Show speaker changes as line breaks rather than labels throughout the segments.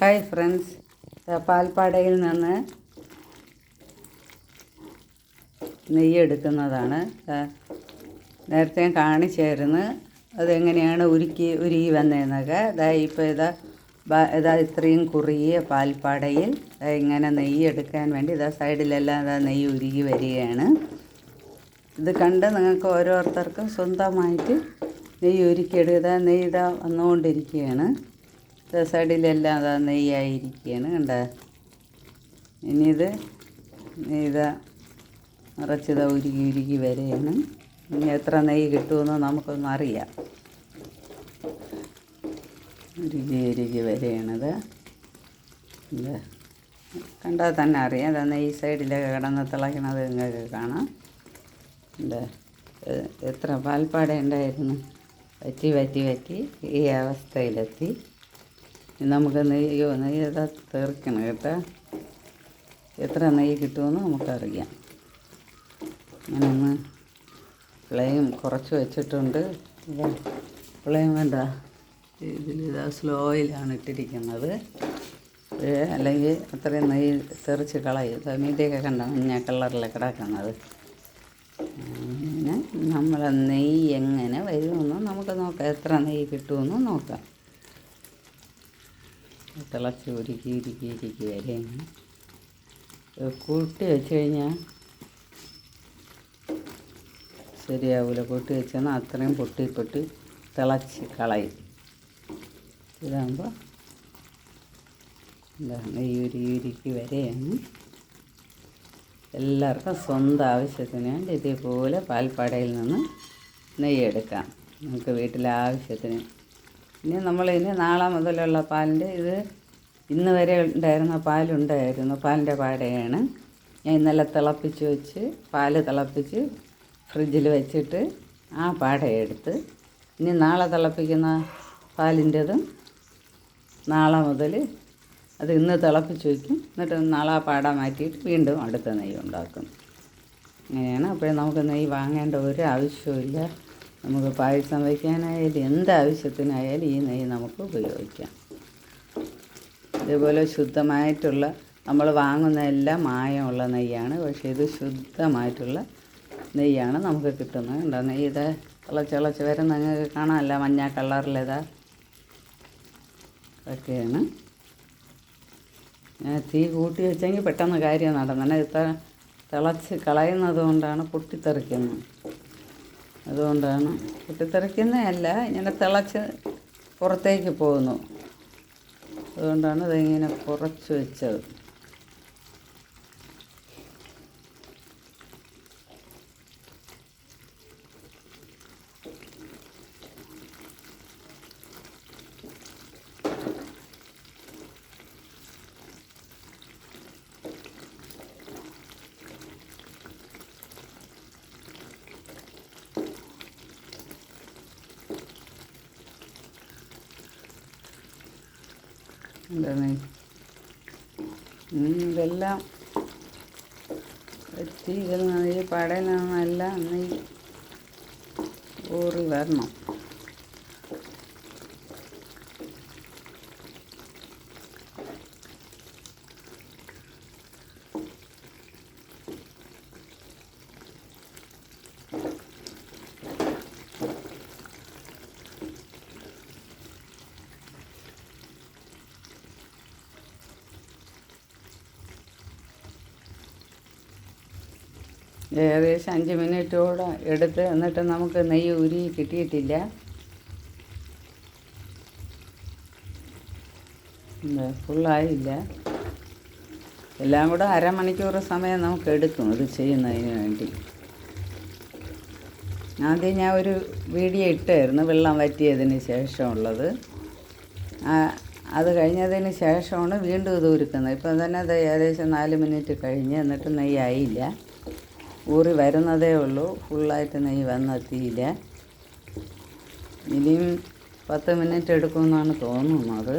Hi friends പാൽപ്പാടയിൽ നിന്ന് നെയ്യ് എടുക്കുന്നതാണ് നേരത്തെ കാണിച്ചായിരുന്നു. അതെങ്ങനെയാണ് ഉരുക്കി ഉരുകി വന്നതെന്നൊക്കെ. അതാ ഇപ്പോൾ ഇതാ ഇതാ ഇത്രയും കുറുകിയ പാൽപ്പാടയിൽ ഇങ്ങനെ നെയ്യ് എടുക്കാൻ വേണ്ടി ഇതാ സൈഡിലെല്ലാം ഇതാ നെയ്യ് ഉരുകി വരികയാണ്. ഇത് കണ്ട് നിങ്ങൾക്ക് ഓരോരുത്തർക്കും സ്വന്തമായിട്ട് നെയ്യ് ഉരുക്കിയെടുക്കുക. നെയ്യ് ഇതാ വന്നുകൊണ്ടിരിക്കുകയാണ്. സൈഡിലെല്ലാം അതാ നെയ്യായിരിക്കുകയാണ് കണ്ട? ഇനി ഇത് ഇതാ നിറച്ചിതാ ഉരുകി ഉരുകി വരെയാണ്. ഇനി എത്ര നെയ്യ് കിട്ടുമെന്ന് നമുക്കൊന്ന് അറിയാം. ഉരുകി ഉരുകി വരെയാണത്. കണ്ടാൽ തന്നെ അറിയാം. അതാ നെയ്യ് സൈഡിലൊക്കെ കിടന്ന് തിളയ്ക്കണത് നിങ്ങൾക്ക് കാണാം. എന്താ എത്ര പാൽപ്പാട ഉണ്ടായിരുന്നു. വറ്റി വറ്റി വറ്റി ഈ അവസ്ഥയിലെത്തി. നമുക്ക് നെയ്യോ നെയ്യ് ഏതാ തീർക്കണം കേട്ടോ. എത്ര നെയ്യ് കിട്ടുമെന്ന് നമുക്കറിയാം. അങ്ങനെയൊന്ന് ഫ്ലെയിം കുറച്ച് വെച്ചിട്ടുണ്ട്. ഇതാ ഫ്ലെയിം വേണ്ട ഇതിലിതാ സ്ലോയിലാണ് ഇട്ടിരിക്കുന്നത്. അല്ലെങ്കിൽ അത്രയും നെയ്യ് തെറിച്ച് കളയും. മീഡിയൊക്കെ കണ്ട? മഞ്ഞ കളറിൽ കിടക്കുന്നത്. അങ്ങനെ നമ്മളെ നെയ്യ് എങ്ങനെ വരുമെന്ന് നമുക്ക് നോക്കാം. എത്ര നെയ്യ് കിട്ടുമെന്ന് നോക്കാം. തിളച്ച് ഉരുക്കി ഇരിക്കി ഇരിക്കി വരെയാണ് കൂട്ടി വെച്ച് കഴിഞ്ഞാൽ ശരിയാവില്ല കൂട്ടി വെച്ചാൽ അത്രയും പൊട്ടി പൊട്ടി തിളച്ച് കളയും. ഇതാകുമ്പോൾ എന്താ ഈ ഒരു ഉരുക്കി വരെയാണ്. എല്ലാവർക്കും സ്വന്തം ആവശ്യത്തിന് വേണ്ടി ഇതേപോലെ പാൽപ്പാടയിൽ നിന്ന് നെയ്യെടുക്കാം നമുക്ക് വീട്ടിലെ ആവശ്യത്തിന് ഇനി നമ്മളിനി നാളെ മുതലുള്ള പാലിന്റെ ഇത് ഇന്ന് വരെ ഉണ്ടായിരുന്ന പാലുണ്ടായിരുന്നു പാലിന്റെ പാടയാണ്. ഞാൻ ഇന്നലെ തിളപ്പിച്ച് വെച്ച് പാൽ തിളപ്പിച്ച് ഫ്രിഡ്ജിൽ വെച്ചിട്ട് ആ പാടയെടുത്ത് ഇനി നാളെ തിളപ്പിക്കുന്ന പാലിന്റെതും നാളെ മുതൽ അത് ഇന്ന് തിളപ്പിച്ച് വയ്ക്കും എന്നിട്ട് നാളെ ആ പാട മാറ്റിയിട്ട് വീണ്ടും അടുത്ത നെയ്യ് ഉണ്ടാക്കും. അങ്ങനെയാണ് അപ്പോൾ നമുക്ക് നെയ്യ് വാങ്ങേണ്ട ഒരു ആവശ്യവുമില്ല. നമുക്ക് പായസം വയ്ക്കാനായാലും എന്താവശ്യത്തിനായാലും ഈ നെയ്യ് നമുക്ക് ഉപയോഗിക്കാം. ഇതേപോലെ ശുദ്ധമായിട്ടുള്ള നമ്മൾ വാങ്ങുന്ന എല്ലാം മായമുള്ള നെയ്യാണ്. പക്ഷേ ഇത് ശുദ്ധമായിട്ടുള്ള നെയ്യാണ് നമുക്ക് കിട്ടുന്നത്. കണ്ടോ? നെയ്യ് ഇത് തിളച്ചിളച്ച് വരുന്ന നിങ്ങൾക്ക് കാണാമല്ല മഞ്ഞ കളറിലേതാ. ഒക്കെയാണ് ഞാൻ തീ കൂട്ടി വെച്ചെങ്കിൽ പെട്ടെന്ന് കാര്യം നടന്നെ. ഇത്ര തിളച്ച് കളയുന്നത് കൊണ്ടാണ് പൊട്ടിത്തെറിക്കുന്നത്. അതുകൊണ്ടാണ് പൊട്ടിത്തെറിക്കുന്നതല്ല ഇങ്ങനെ തിളച്ച് പുറത്തേക്ക് പോകുന്നു. അതുകൊണ്ടാണ് ഇതിങ്ങനെ കുറച്ച് വെച്ചത്. എന്താണ്? ഇതെല്ലാം നിന്ന് ഈ പടയിൽ നിന്നെല്ലാം നെയ്യ് ഊറി വരണം. ഏകദേശം അഞ്ച് മിനിറ്റോടെ എടുത്ത് എന്നിട്ട് നമുക്ക് നെയ്യ് ഉരി കിട്ടിയിട്ടില്ല. ഫുള്ളായില്ല എല്ലാം കൂടെ അരമണിക്കൂർ സമയം നമുക്ക് എടുക്കും ഇത് ചെയ്യുന്നതിന് വേണ്ടി. ആദ്യം ഞാൻ ഒരു വീഡിയോ ഇട്ടായിരുന്നു വെള്ളം വറ്റിയതിന് ശേഷമുള്ളത്. അത് കഴിഞ്ഞതിന് ശേഷമാണ് വീണ്ടും ഇത് ഉരുക്കുന്നത്. ഇപ്പം തന്നെ അത് ഏകദേശം നാല് മിനിറ്റ് കഴിഞ്ഞ് എന്നിട്ട് നെയ്യായില്ല ഊറി വരുന്നതേ ഉള്ളൂ. ഫുള്ളായിട്ട് നെയ്യ് വന്നെത്തിയില്ല ഇനിയും പത്ത് മിനിറ്റ് എടുക്കുമെന്നാണ് തോന്നുന്നത്.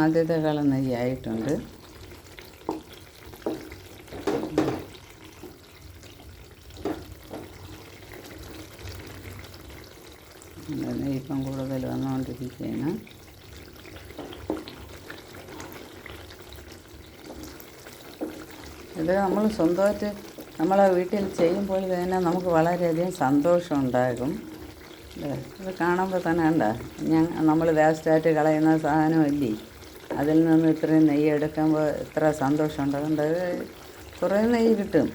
ആദ്യത്തെ കളം നെയ്യായിട്ടുണ്ട് നെയ്യിപ്പം കൂടുതൽ വന്നുകൊണ്ടിരിക്കുകയാണ്. ഇത് നമ്മൾ സ്വന്തമായിട്ട് നമ്മളെ വീട്ടിൽ ചെയ്യുമ്പോൾ തന്നെ നമുക്ക് വളരെയധികം സന്തോഷം ഉണ്ടാകും? ഇത് കാണുമ്പോൾ തന്നെ കണ്ട ഞാൻ നമ്മൾ വേസ്റ്റായിട്ട് കളയുന്ന സാധനമല്ലേ അതിൽ നിന്ന് ഇത്രയും നെയ്യ് എടുക്കുമ്പോൾ ഇത്ര സന്തോഷം ഉണ്ടാകും. കുറേ നെയ്യ് കിട്ടും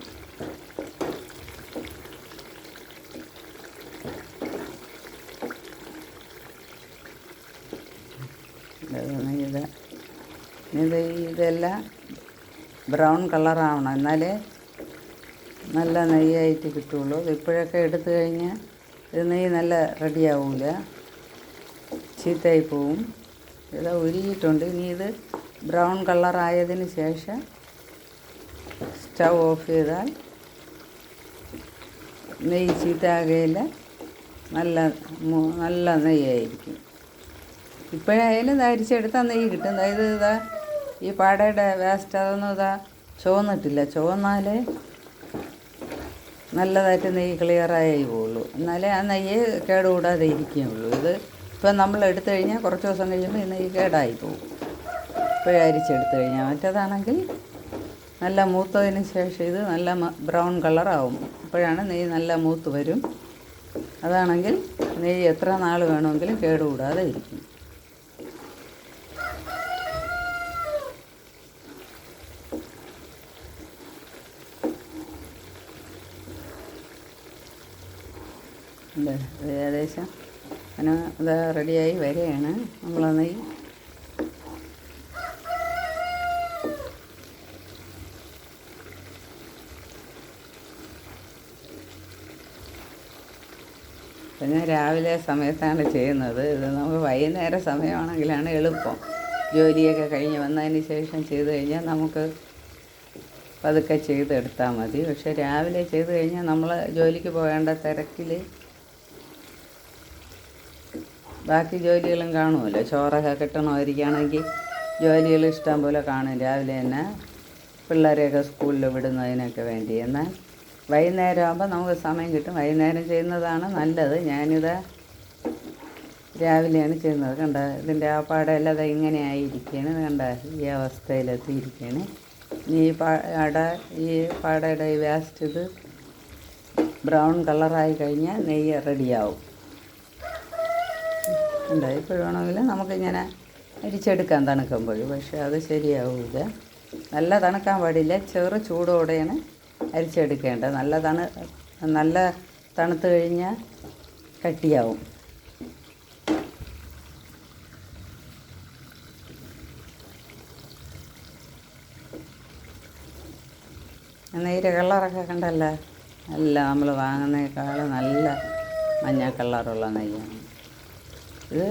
ഇതാണ് ഇത് ഇത് ഇതെല്ലാം ബ്രൗൺ കളറാവണം. എന്നാലേ നല്ല നെയ്യായിട്ട് കിട്ടുള്ളൂ. ഇപ്പോഴൊക്കെ എടുത്തു കഴിഞ്ഞാൽ ഇത് നെയ്യ് നല്ല റെഡിയാവില്ല ചീത്തയായി പോവും. ഇത് ഉരുകിയിട്ടുണ്ട്. ഇനി ഇത് ബ്രൗൺ കളറായതിന് ശേഷം സ്റ്റൗ ഓഫ് ചെയ്താൽ നെയ്യ് ചീത്തയാകുകയില്ല നല്ല നല്ല നെയ്യായിരിക്കും. ഇപ്പോഴായാലും ധരിച്ചെടുത്താൽ നെയ്യ് കിട്ടും. അതായത് ഇതാ ഈ പാടയുടെ വേസ്റ്റ് അതൊന്നും ഇതാ ചുവന്നിട്ടില്ല. ചുവന്നാലേ നല്ലതായിട്ട് നെയ്യ് ക്ലിയറായി പോവുള്ളൂ എന്നാലേ ആ നെയ്യ് കേടുകൂടാതെ ഇരിക്കുകയുള്ളൂ. ഇത് ഇപ്പം നമ്മൾ എടുത്തു കഴിഞ്ഞാൽ കുറച്ച് ദിവസം കഴിയുമ്പോൾ ഈ നെയ്യ് കേടായി പോകും. ഇപ്പോഴേ അരിച്ചെടുത്തു കഴിഞ്ഞാൽ മറ്റേതാണെങ്കിൽ നല്ല മൂത്തതിന് ശേഷം ഇത് നല്ല ബ്രൗൺ കളറാവും. അപ്പോഴാണ് നെയ്യ് നല്ല മൂത്ത് വരും. അതാണെങ്കിൽ നെയ്യ് എത്ര നാൾ വേണമെങ്കിലും കേടുകൂടാതെ ഇരിക്കും. ഏകദേശം. അങ്ങനെ അത് റെഡിയായി വരികയാണ്. നമ്മളന്ന് ഈ പിന്നെ രാവിലെ സമയത്താണ് ചെയ്യുന്നത്. ഇത് നമുക്ക് വൈകുന്നേര സമയമാണെങ്കിലാണ് എളുപ്പം. ജോലിയൊക്കെ കഴിഞ്ഞ് വന്നതിന് ശേഷം ചെയ്ത് കഴിഞ്ഞാൽ നമുക്ക് പതുക്കെ ചെയ്തെടുത്താൽ മതി. പക്ഷെ രാവിലെ ചെയ്ത് കഴിഞ്ഞാൽ നമ്മൾ ജോലിക്ക് പോകേണ്ട തിരക്കിൽ ബാക്കി ജോലികളും കാണുമല്ലോ. ചോറൊക്കെ കിട്ടണമായിരിക്കുകയാണെങ്കിൽ ജോലികൾ ഇഷ്ടം പോലെ കാണും. രാവിലെ തന്നെ പിള്ളേരെയൊക്കെ സ്കൂളിൽ വിടുന്നതിനൊക്കെ വേണ്ടി. എന്നാൽ വൈകുന്നേരം ആകുമ്പോൾ നമുക്ക് സമയം കിട്ടും. വൈകുന്നേരം ചെയ്യുന്നതാണ് നല്ലത്. ഞാനിത് രാവിലെയാണ് ചെയ്യുന്നത്. കണ്ട ഇതിന്റെ ആ പാടയെല്ലാം അത് ഇങ്ങനെ ആയിരിക്കുകയാണ്. കണ്ട ഈ അവസ്ഥയിലെത്തിയിരിക്കുകയാണ്. ഈ പാട ഈ പാടയുടെ ഈ വേസ്റ്റ് ഇത് ബ്രൗൺ കളറായി കഴിഞ്ഞാൽ നെയ്യ് റെഡിയാവും. ഉണ്ട് ഇപ്പോൾ വേണമെങ്കിൽ നമുക്കിങ്ങനെ അരിച്ചെടുക്കാം തണുക്കുമ്പോൾ പക്ഷേ അത് ശരിയാവില്ല നല്ല തണുക്കാൻ പാടില്ല. ചെറു ചൂടോടെയാണ് അരിച്ചെടുക്കേണ്ടത്. നല്ല തണു നല്ല തണുത്ത് കഴിഞ്ഞാൽ കട്ടിയാവും. നെയ്യുടെ കളറൊക്കെ കണ്ടല്ല? നല്ല നമ്മൾ വാങ്ങുന്നേക്കാൾ നല്ല മഞ്ഞ കളറുള്ള നെയ്യാണ്. ഇത്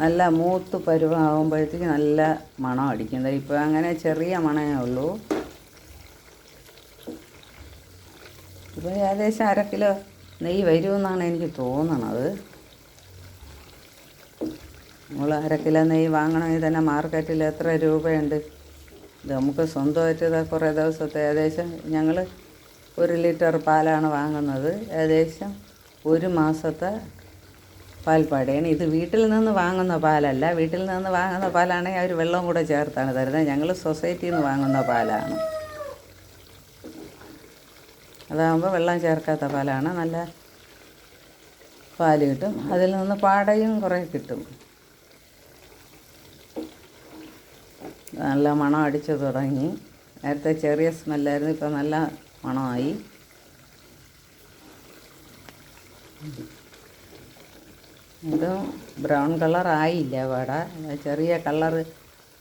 നല്ല മൂത്ത് പരുവാകുമ്പോഴത്തേക്ക് നല്ല മണം അടിക്കുന്നത് ഇപ്പോൾ അങ്ങനെ ചെറിയ മണമേ ഉള്ളൂ. ഇപ്പോൾ ഏകദേശം അര കിലോ നെയ്യ് വരുമെന്നാണ് എനിക്ക് തോന്നണത്. നമ്മൾ അര കിലോ നെയ്യ് വാങ്ങണമെങ്കിൽ തന്നെ മാർക്കറ്റിൽ എത്ര രൂപയുണ്ട്? ഇത് നമുക്ക് സ്വന്തമായിട്ട് കുറേ ദിവസത്തെ ഏകദേശം ഞങ്ങൾ ഒരു ലിറ്റർ പാലാണ് വാങ്ങുന്നത്. ഏകദേശം ഒരു മാസത്തെ പാൽപ്പാടയാണ്. ഇത് വീട്ടിൽ നിന്ന് വാങ്ങുന്ന പാലല്ല. വീട്ടിൽ നിന്ന് വാങ്ങുന്ന പാലാണെങ്കിൽ അവർ വെള്ളം കൂടെ ചേർത്താണ് തരുന്നത്. ഞങ്ങൾ സൊസൈറ്റിയിൽ നിന്ന് വാങ്ങുന്ന പാലാണ്. അതാകുമ്പോൾ വെള്ളം ചേർക്കാത്ത പാലാണ്. നല്ല പാൽ കിട്ടും. അതിൽ നിന്ന് പാടയും കുറേ കിട്ടും. നല്ല മണം അടിച്ചു തുടങ്ങി. നേരത്തെ ചെറിയ സ്മെല്ലായിരുന്നു ഇപ്പോൾ നല്ല മണമായി. ഇത് ബ്രൗൺ കളർ ആയില്ല വട. ചെറിയ കളർ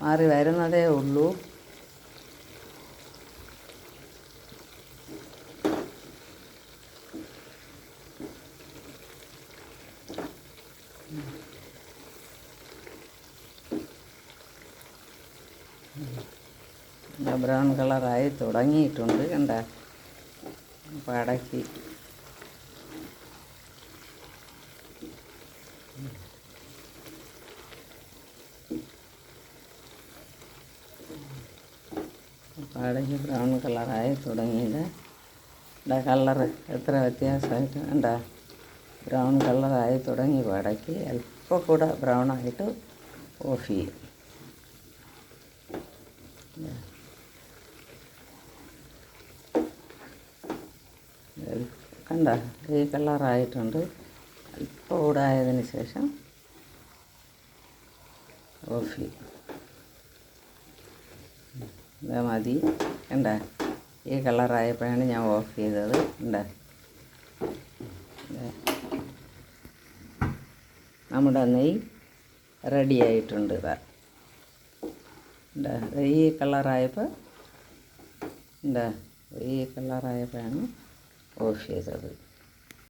മാറി വരുന്നതേ ഉള്ളൂ. ബ്രൗൺ കളറായി തുടങ്ങിയിട്ടുണ്ട്. കണ്ട? പടക്കി പടക്കി ബ്രൗൺ കളറായി തുടങ്ങിയത്. കളറ്. എത്ര വ്യത്യാസമായിട്ട് കണ്ട. ബ്രൗൺ കളറായി തുടങ്ങി വടക്കി. അല്പം കൂടെ ബ്രൗൺ ആയിട്ട് ഓഫ് ചെയ്യും. കണ്ട ഈ കളറായിട്ടുണ്ട്. അല്പം കൂടായതിന് ശേഷം ഓഫ് ചെയ്യും. ഇതാ മതി. കണ്ട? ഈ കളറായപ്പോഴാണ് ഞാൻ ഓഫ് ചെയ്തത്. ഉണ്ട നമ്മുടെ നെയ് റെഡി ആയിട്ടുണ്ട് ഇതാ. എന്താ ഈ കളറായപ്പോൾ ഉണ്ട ഈ കളറായപ്പോഴാണ് ഓഫ് ചെയ്തത്.